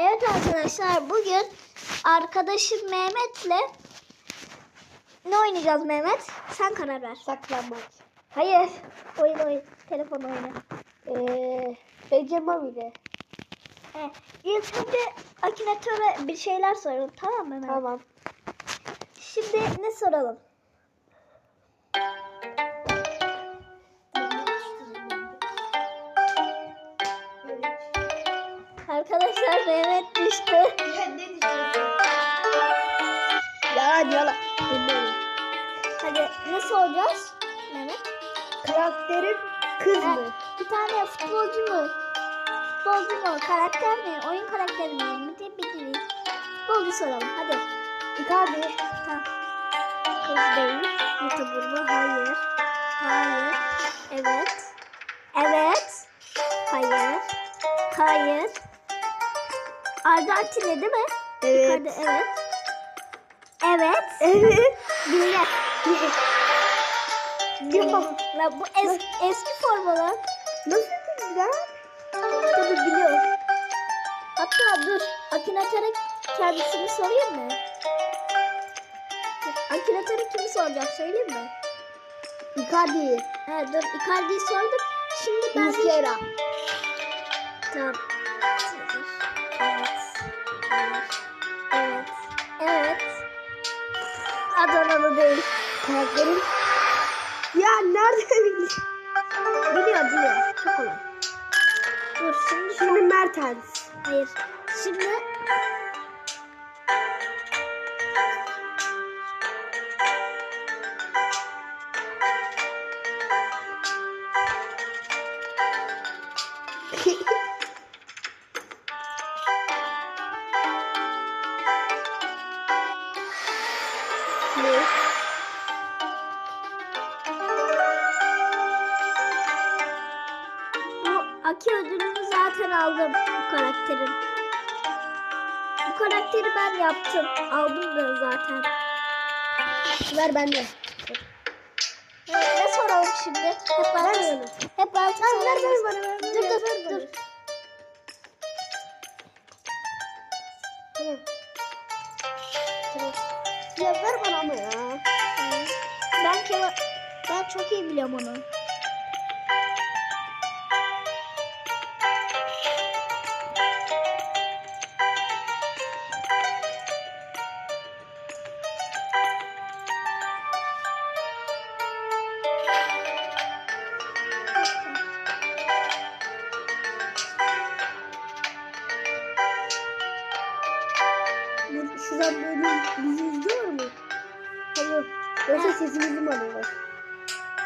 Evet arkadaşlar bugün arkadaşım Mehmet'le ne oynayacağız Mehmet? Sen karar ver. Saklanmaç. Hayır. Oyun oyun. Telefon oyunu. Ee, Ece Mami'de. He. İlk önce Akinatöre bir şeyler soralım tamam mı Mehmet? Tamam. Şimdi ne soralım? Arkadaşlar Mehmet düştü. ne? Yalan yalan. Dinleyin. Hadi ne soracağız Mehmet? Karakterim kız mı? bir tane futbolcu mu? Futbolcu mu? Karakter mi? Oyun karakteri mi? Mi diye bir gibi. Futbolcu soralım hadi. Icardi. Tamam. Kız değil. Youtuber mu? Hayır. Hayır. Evet. Evet. Hayır. Hayır. Arjantinli değil mi? Evet. Icardi, evet. Evet. Evet. Bilge. La bu es, eski formalar. Nasıl güzel? Tabii biliyorum. Hatta dur. Akinatöre kendisini sorayım mı? Akinatöre kimi soracak söyleyeyim mi? Icardi. He dur Icardi'yi sorduk. Şimdi ben... Muslera. Tamam. Evet. Evet. Adanalı değil. Karakterim. Ya nerede bildin? Biliyor biliyor. Çok kolay. Dur şimdi Şimdi Mertens. Hayır. Şimdi Aki ödülünü zaten aldım bu karakterin. Bu karakteri ben yaptım. Aldım da zaten. Ver bende. Ne soralım şimdi? Hep ben Vermiyorum. Hep ben Ver ver ver bana ver. Dur dur ver dur. bana. Tamam. Tamam. Ya ver bana ama ya. Ben ben çok iyi biliyorum onu. Bizi izliyor mu? Hayır. Yoksa Evet. sesimizi mi alıyorlar?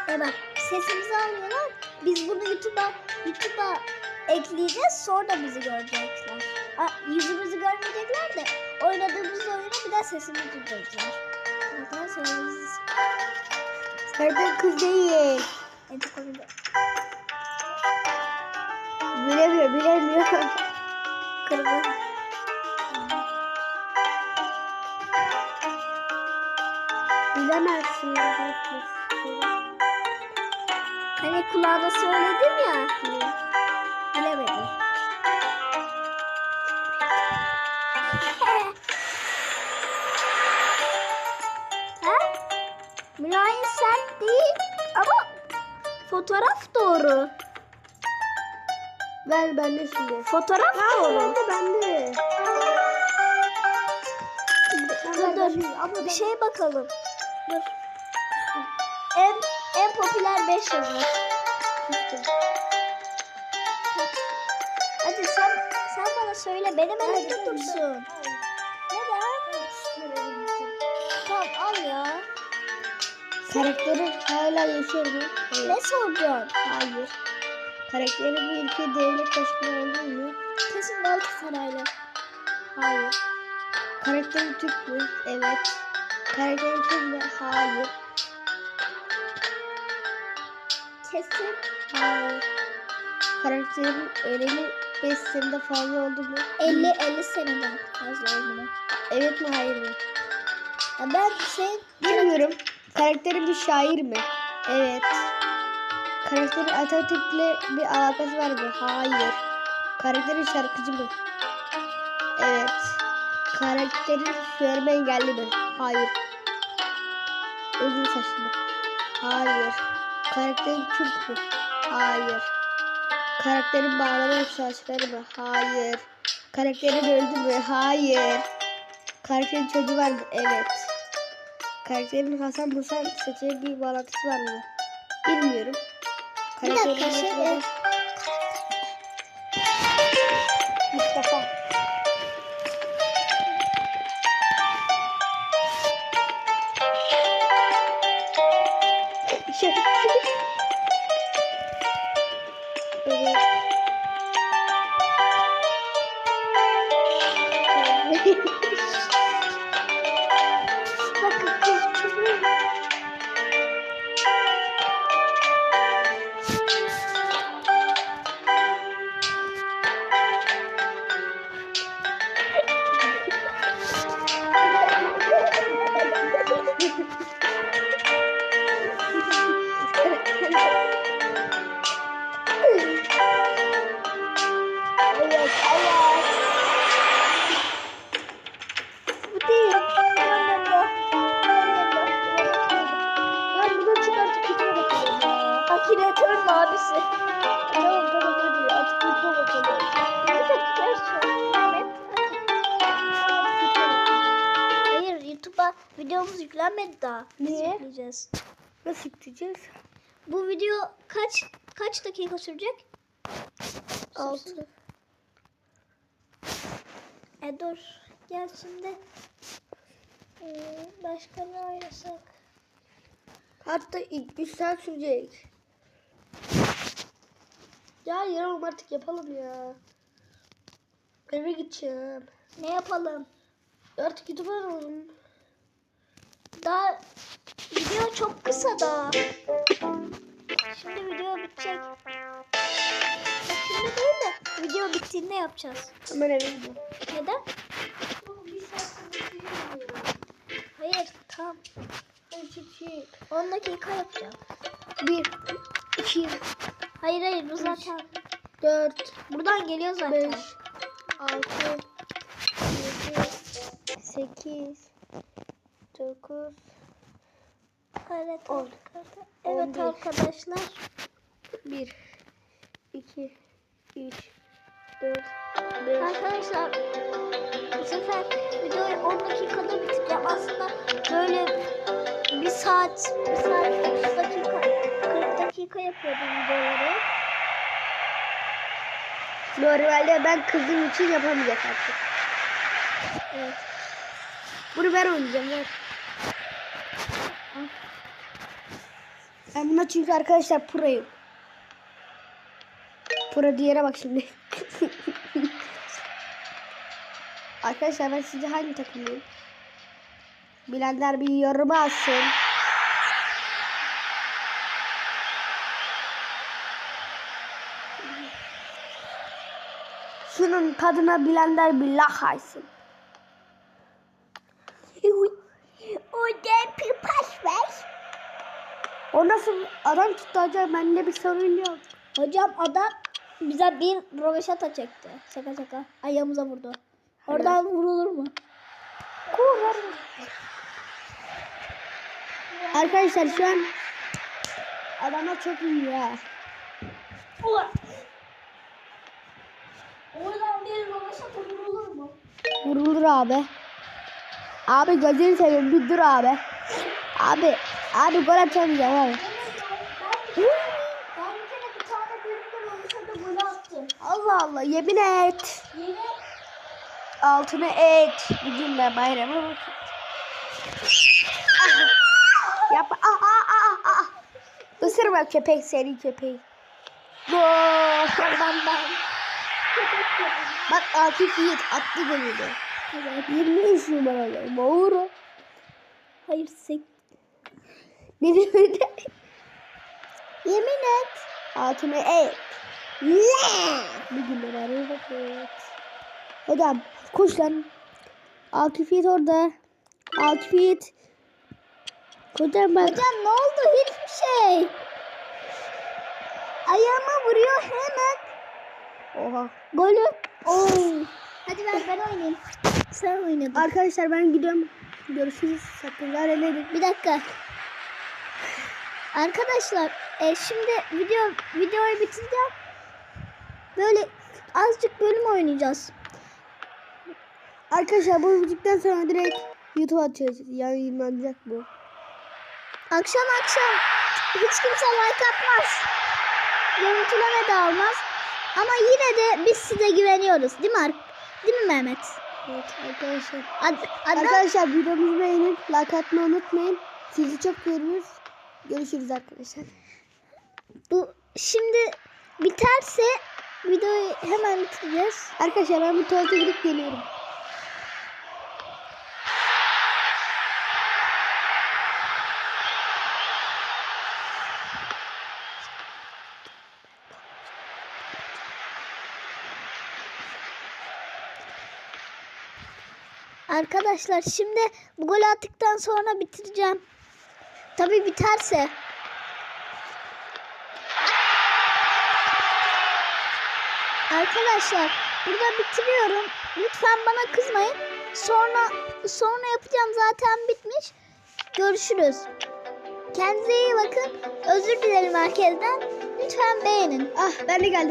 E bak sesimizi alıyorlar. Biz bunu YouTube'a YouTube'a ekleyeceğiz. Sonra da bizi görecekler. Aa, yüzümüzü görmeyecekler de oynadığımız oyunu bir de sesimizi duyacaklar. Zaten söyleriz. Karakter kız değil. Da- Bilemiyor, bilemiyor. Kırmızı. Bilemezsin. Hani kulağına söyledim ya. Bilemedi. ha? Mülayim sert değil ama fotoğraf doğru. Ver bende şimdi. Fotoğraf Ver doğru. bende bende. Dur dur. Ama Bir şeye bakalım. Dur. En en popüler 5 yazı. Hadi sen sen bana söyle benim elimde dursun. Neden? Tamam al ya. Karakteri hala yaşıyor mu? Hayır. Ne soracaksın? Hayır. Karakteri bu ülke devlet başkanı oldu mu? Kesin Galatasaraylı. Hayır. Karakteri Türk mü? Evet. Türk mü? Hayır. Kesin Hayır. Karakterin öleli 5 senede fazla oldu mu? 50 50 seneden fazla oldu mu? Evet mi hayır mı? Ya ben şey Bilmiyorum. Karakteri bir şair mi? Evet. Karakterin Atatürk'le bir alakası var mı? Hayır. Karakterin şarkıcı mı? Evet. Karakterin görme engelli mi? Hayır. Uzun saçlı? Hayır. Karakterin Kürt mü? Hayır. Karakterin bağlama saçları mı? Hayır. Karakterin öldü mü? Hayır. Karakterin çocuğu var mı? Evet. Karakterin Hasan Musa seçeneği bir bağlantısı var mı? Bilmiyorum. Bir dakika, Karakterin şey, Mustafa- yüklenmedi daha. Biz Niye? yükleyeceğiz. Nasıl gideceğiz? Bu video kaç kaç dakika sürecek? Altı. E dur. Gel şimdi. Ee, başka ne oynasak? Hatta ilk bir saat sürecek. Ya yarım artık yapalım ya. Eve gideceğim. Ne yapalım? Artık gidip aralım. Daha video çok kısa daha. Şimdi video bitecek. Şimdi değil de video bittiğinde yapacağız. Hemen eve gidiyorum. Neden? Hayır tam 10 dakika yapacağım. Bir, iki, Hayır hayır bu zaten. dört, Buradan geliyor zaten. beş, altı, yedi, sekiz, dokuz, Evet, On. arkadaşlar. Evet arkadaşlar. bir, iki, üç, dört, beş, Arkadaşlar bu sefer videoyu 10 dakikada bitireceğim. Aslında böyle bir saat, bir saat 30 dakika, 40 dakika yapıyordum videoları. Normalde ben kızım için yapamayacak artık. Evet. Bunu ben oynayacağım ver. Ben buna çünkü arkadaşlar proyum. Pro diğere bak şimdi. arkadaşlar ben sizce hangi takımlıyım? Bilenler bir yorum alsın. Şunun tadına bilenler bir lahaysın. O da. O nasıl adam tuttu acaba bende bir sorun yok. Hocam adam bize bir roveşata çekti. Şaka şaka. Ayağımıza vurdu. Oradan vurulur mu? Kurar. Arkadaşlar şu an adamlar çok iyi ya. Ulan. Oradan bir roveşata vurulur mu? Vurulur abi. Abi gözünü seveyim bir dur abi. Abi abi gol atamayacağım abi. Ben. Allah Allah yemin et. Yine Altını et. Bugün de bayramı bak. Yap. Aa, aa, aa, aa. Isırma köpek seni köpek. Gol. oradan ben. Bak Akif Yiğit attı golünü. Evet. 23 numaralı Mauro. Hayır sek. Ne diyor? Yemin et. Altını et. Ne? Bugün de bayramı bak. evet. Hocam koş lan. Akif Yiğit orada. Akif Yiğit. Hocam bak. Hocam ne oldu? Hiçbir şey. Ayağıma vuruyor hemen. Oha. Golü. Oo. Hadi ver ben oynayayım. Sen oynadın. Arkadaşlar ben gidiyorum. Görüşürüz. Sakınlar eledim. Bir dakika. Arkadaşlar e, şimdi video videoyu bitireceğim. Böyle azıcık bölüm oynayacağız. Arkadaşlar bu müzikten sonra direkt YouTube atacağız. Yayınlanacak bu. Akşam akşam hiç kimse like atmaz. Görüntüleme de almaz. Ama yine de biz size güveniyoruz. Değil mi? Ar- Değil mi Mehmet? Evet arkadaşlar. Ad, Adnan, Arkadaşlar videomuzu beğenin. Like atmayı unutmayın. Sizi çok seviyoruz. Görüşürüz arkadaşlar. bu şimdi biterse videoyu hemen bitireceğiz. Arkadaşlar ben bir tuvalete gidip geliyorum. Arkadaşlar şimdi bu golü attıktan sonra bitireceğim. Tabii biterse. Arkadaşlar burada bitiriyorum. Lütfen bana kızmayın. Sonra sonra yapacağım zaten bitmiş. Görüşürüz. Kendinize iyi bakın. Özür dilerim herkesten. Lütfen beğenin. Ah ben de geldim.